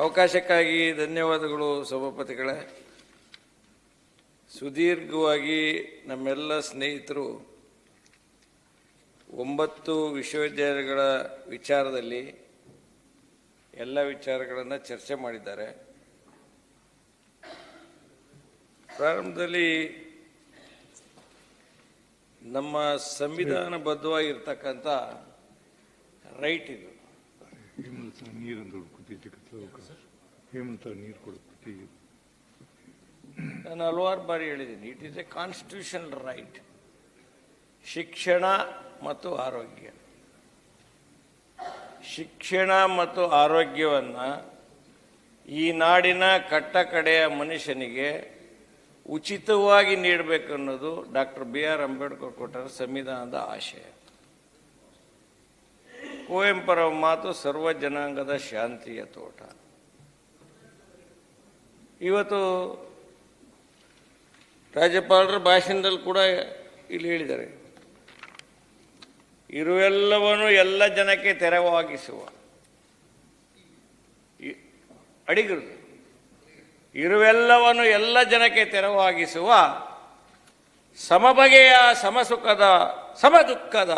ಅವಕಾಶಕ್ಕಾಗಿ ಧನ್ಯವಾದಗಳು ಸಭಾಪತಿಗಳೇ. ಸುದೀರ್ಘವಾಗಿ ನಮ್ಮೆಲ್ಲ ಸ್ನೇಹಿತರು ಒಂಬತ್ತು ವಿಶ್ವವಿದ್ಯಾಲಯಗಳ ವಿಚಾರದಲ್ಲಿ ಎಲ್ಲ ವಿಚಾರಗಳನ್ನು ಚರ್ಚೆ ಮಾಡಿದ್ದಾರೆ. ಪ್ರಾರಂಭದಲ್ಲಿ ನಮ್ಮ ಸಂವಿಧಾನಬದ್ಧವಾಗಿರ್ತಕ್ಕಂಥ ರೈಟ್ ಇದು. ನಾನು ಹಲವಾರು ಬಾರಿ ಹೇಳಿದ್ದೀನಿ it is a constitutional right ಶಿಕ್ಷಣ ಮತ್ತು ಆರೋಗ್ಯ. ಶಿಕ್ಷಣ ಮತ್ತು ಆರೋಗ್ಯವನ್ನು ಈ ನಾಡಿನ ಕಟ್ಟ ಕಡೆಯ ಮನುಷ್ಯನಿಗೆ ಉಚಿತವಾಗಿ ನೀಡಬೇಕನ್ನೋದು ಡಾಕ್ಟರ್ ಬಿ ಆರ್ ಅಂಬೇಡ್ಕರ್ ಕೊಟ್ಟರ ಸಂವಿಧಾನದ ಆಶಯ. ಕುವೆಂಪುರ ಮಾತು ಸರ್ವ ಜನಾಂಗದ ಶಾಂತಿಯ ತೋಟ. ಇವತ್ತು ರಾಜ್ಯಪಾಲರ ಭಾಷಣದಲ್ಲಿ ಕೂಡ ಇಲ್ಲಿ ಹೇಳಿದ್ದಾರೆ. ಇರುವೆಲ್ಲವನ್ನು ಎಲ್ಲ ಜನಕ್ಕೆ ತೆರವಾಗಿಸುವ ಅಡಿಗರು, ಇರುವೆಲ್ಲವನ್ನು ಎಲ್ಲ ಜನಕ್ಕೆ ತೆರವಾಗಿಸುವ ಸಮಬಗೆಯ ಸಮಸುಖದ, ಸಮದುಃಖದ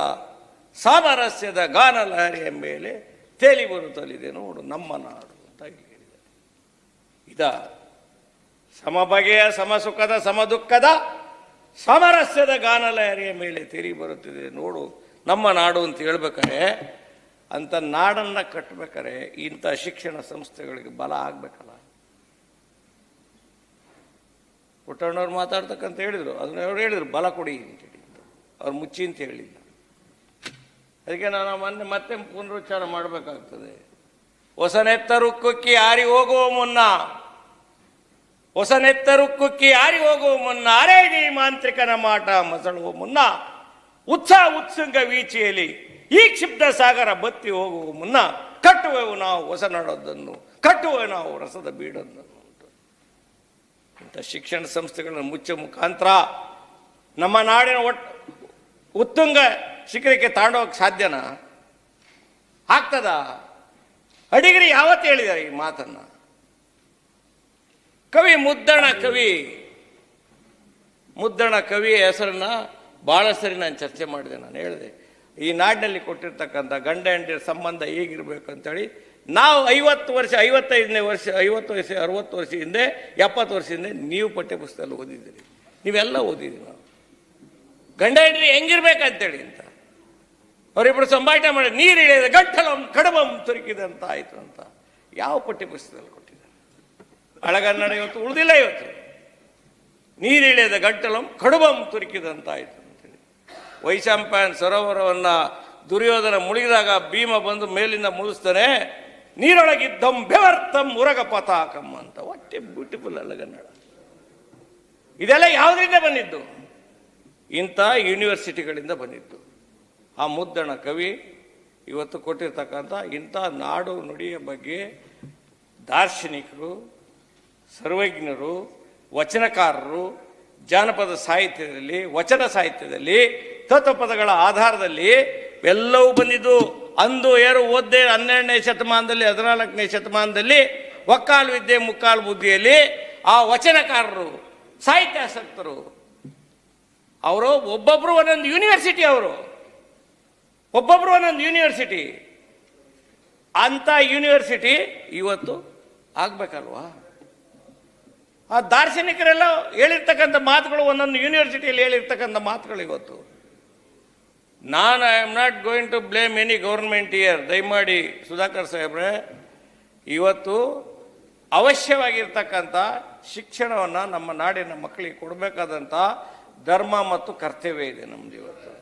ಸಾಮರಸ್ಯದ ಗಾನಲಹರಿಯ ಮೇಲೆ ತೇಲಿ ಬರುತ್ತಲಿದೆ ನೋಡು ನಮ್ಮ ನಾಡು ಅಂತ ಹೇಳಿದ ಇದ ಸಮಬಗೆಯ ಸಮಸುಖದ ಸಮದುಃಖದ ಸಾಮರಸ್ಯದ ಗಾನಲಹರಿಯ ಮೇಲೆ ತೇಲಿ ಬರುತ್ತಿದೆ ನೋಡು ನಮ್ಮ ನಾಡು ಅಂತ ಹೇಳ್ಬೇಕಾರೆ, ಅಂತ ನಾಡನ್ನು ಕಟ್ಟಬೇಕಾರೆ ಇಂಥ ಶಿಕ್ಷಣ ಸಂಸ್ಥೆಗಳಿಗೆ ಬಲ ಆಗಬೇಕಲ್ಲ. ಪುಟ್ಟಣ್ಣವ್ರು ಮಾತಾಡ್ತಕ್ಕಂತ ಹೇಳಿದರು, ಅದನ್ನ ಅವ್ರು ಹೇಳಿದರು, ಬಲ ಕೊಡಿ ಅಂತ ಹೇಳಿದ್ದು ಅವ್ರು ಮುಚ್ಚಿ ಅಂತ ಹೇಳಿಲ್ಲ. ಅದಕ್ಕೆ ನಾನು ಮೊನ್ನೆ ಮತ್ತೆ ಪುನರುಚ್ಚಾರ ಮಾಡಬೇಕಾಗ್ತದೆ ಹೊಸನೆತ್ತರು ಕುಕ್ಕಿ ಆರಿ ಹೋಗುವ ಮುನ್ನ, ಹೊಸನೆತ್ತರು ಕುಕ್ಕಿ ಆರಿ ಹೋಗುವ ಮುನ್ನ ಅರೇಡಿ ಮಾಂತ್ರಿಕನ ಮಾಟ ಮಸಳುವ ಮುನ್ನ ಉತ್ಸಾಹ ಉತ್ಸುಂಗ ವೀಚಿಯಲ್ಲಿ ಈ ಕ್ಷಿಪ್ತ ಸಾಗರ ಬತ್ತಿ ಹೋಗುವ ಮುನ್ನ ಕಟ್ಟುವೆವು ನಾವು ಹೊಸ ನಡೋದನ್ನು, ಕಟ್ಟುವೆವು ನಾವು ರಸದ ಬೀಡೊಂದನ್ನು ಅಂತ. ಇಂಥ ಶಿಕ್ಷಣ ಸಂಸ್ಥೆಗಳನ್ನು ಮುಚ್ಚ ಮುಖಾಂತರ ನಮ್ಮ ನಾಡಿನ ಒಟ್ಟು ಉತ್ತುಂಗ ಶಿಖರಕ್ಕೆ ತಾಂಡೋಗಕ್ಕೆ ಸಾಧ್ಯನಾ? ಆಗ್ತದ? ಅಡಿಗರಿ ಯಾವತ್ತು ಹೇಳಿದ್ದಾರೆ ಈ ಮಾತನ್ನ? ಕವಿ ಮುದ್ದಣ ಕವಿ. ಮುದ್ದಣ ಕವಿಯ ಹೆಸರನ್ನ ಭಾಳ ಸರಿ ನಾನು ಚರ್ಚೆ ಮಾಡಿದೆ, ನಾನು ಹೇಳಿದೆ. ಈ ನಾಡಿನಲ್ಲಿ ಕೊಟ್ಟಿರ್ತಕ್ಕಂಥ ಗಂಡ ಹೆಂಡತಿಯ ಸಂಬಂಧ ಹೇಗಿರ್ಬೇಕು ಅಂತೇಳಿ, ನಾವು ಐವತ್ತು ವರ್ಷ, ಐವತ್ತೈದನೇ ವರ್ಷ, ಐವತ್ತು ವರ್ಷ, ಅರವತ್ತು ವರ್ಷ ಹಿಂದೆ, ಎಪ್ಪತ್ತು ವರ್ಷ ಹಿಂದೆ ನೀವು ಪಠ್ಯಪುಸ್ತಕದಲ್ಲಿ ಓದಿದ್ದೀರಿ. ನೀವೆಲ್ಲ ಓದಿದ್ದೀವಿ ನಾವು. ಗಂಡ ಹೆಂಡ್ರಿ ಹೆಂಗಿರ್ಬೇಕಂತೇಳಿ ಅಂತ. ಅವರಿಬ್ಬರು ಸಂಭಾಷಣೆ ಮಾಡಿ, ನೀರು ಇಳಿಯದ ಗಂಟಲಂ ಕಡಬಂ ತುರುಕಿದಂತ ಆಯಿತು ಅಂತ. ಯಾವ ಪಠ್ಯಪುಸ್ತಕದಲ್ಲಿ ಕೊಟ್ಟಿದ್ದಾರೆ? ಅಳಗನ್ನಡ ಇವತ್ತು ಉಳಿದಿಲ್ಲ ಇವತ್ತು. ನೀರು ಗಟ್ಟಲಂ ಗಂಟಲಂ ಅಂತ ಆಯಿತು ಅಂತೇಳಿ ವೈಶಂಪಾಯನ್ ಸರೋವರವನ್ನ ದುರ್ಯೋಧನ ಮುಳುಗಿದಾಗ ಭೀಮ ಬಂದು ಮೇಲಿಂದ ಮುಳುಸ್ತಾನೆ, ನೀರೊಳಗಿದ್ದಂ ಬೆವರ್ತಂ ಉರಗ ಪತಾಕಂ ಅಂತ. ಒಟ್ಟೆ ಬ್ಯೂಟಿಫುಲ್ ಅಳಗನ್ನಡ. ಇದೆಲ್ಲ ಯಾವುದರಿಂದ ಬಂದಿದ್ದು? ಇಂಥ ಯೂನಿವರ್ಸಿಟಿಗಳಿಂದ ಬಂದಿದ್ದು. ಆ ಮುದ್ದಣ ಕವಿ ಇವತ್ತು ಕೊಟ್ಟಿರ್ತಕ್ಕಂಥ ಇಂಥ ನಾಡು ನುಡಿಯ ಬಗ್ಗೆ ದಾರ್ಶನಿಕರು, ಸರ್ವಜ್ಞರು, ವಚನಕಾರರು, ಜಾನಪದ ಸಾಹಿತ್ಯದಲ್ಲಿ, ವಚನ ಸಾಹಿತ್ಯದಲ್ಲಿ, ತತ್ವಪದಗಳ ಆಧಾರದಲ್ಲಿ ಎಲ್ಲವೂ ಬಂದಿದ್ದು. ಅಂದು ಏರು ಓದ್ದೆ ಹನ್ನೆರಡನೇ ಶತಮಾನದಲ್ಲಿ, ಹದಿನಾಲ್ಕನೇ ಶತಮಾನದಲ್ಲಿ, ಒಕ್ಕಾಲು ವಿದ್ಯೆ, ಮುಕ್ಕಾಲು ಬುದ್ಧಿಯಲ್ಲಿ ಆ ವಚನಕಾರರು, ಸಾಹಿತ್ಯಾಸಕ್ತರು. ಅವರು ಒಬ್ಬೊಬ್ಬರು ಒಂದೊಂದು ಯೂನಿವರ್ಸಿಟಿ ಅವರು. ಒಬ್ಬೊಬ್ರು ಒಂದೊಂದು ಯೂನಿವರ್ಸಿಟಿ ಅಂತ ಯೂನಿವರ್ಸಿಟಿ ಇವತ್ತು ಆಗ್ಬೇಕಲ್ವಾ? ಆ ದಾರ್ಶನಿಕರೆಲ್ಲ ಹೇಳಿರ್ತಕ್ಕಂಥ ಮಾತುಗಳು ಒಂದೊಂದು ಯೂನಿವರ್ಸಿಟಿಯಲ್ಲಿ ಹೇಳಿರ್ತಕ್ಕಂಥ ಮಾತುಗಳು ಇವತ್ತು. ನಾನು I am not going to blame any government here ದಯಮಾಡಿ ಸುಧಾಕರ್ ಸಾಹೇಬ್ರೆ, ಇವತ್ತು ಅವಶ್ಯವಾಗಿರ್ತಕ್ಕಂಥ ಶಿಕ್ಷಣವನ್ನು ನಮ್ಮ ನಾಡಿನ ಮಕ್ಕಳಿಗೆ ಕೊಡಬೇಕಾದಂಥ ಧರ್ಮ ಮತ್ತು ಕರ್ತವ್ಯ ಇದೆ ನಮ್ದು ಇವತ್ತು.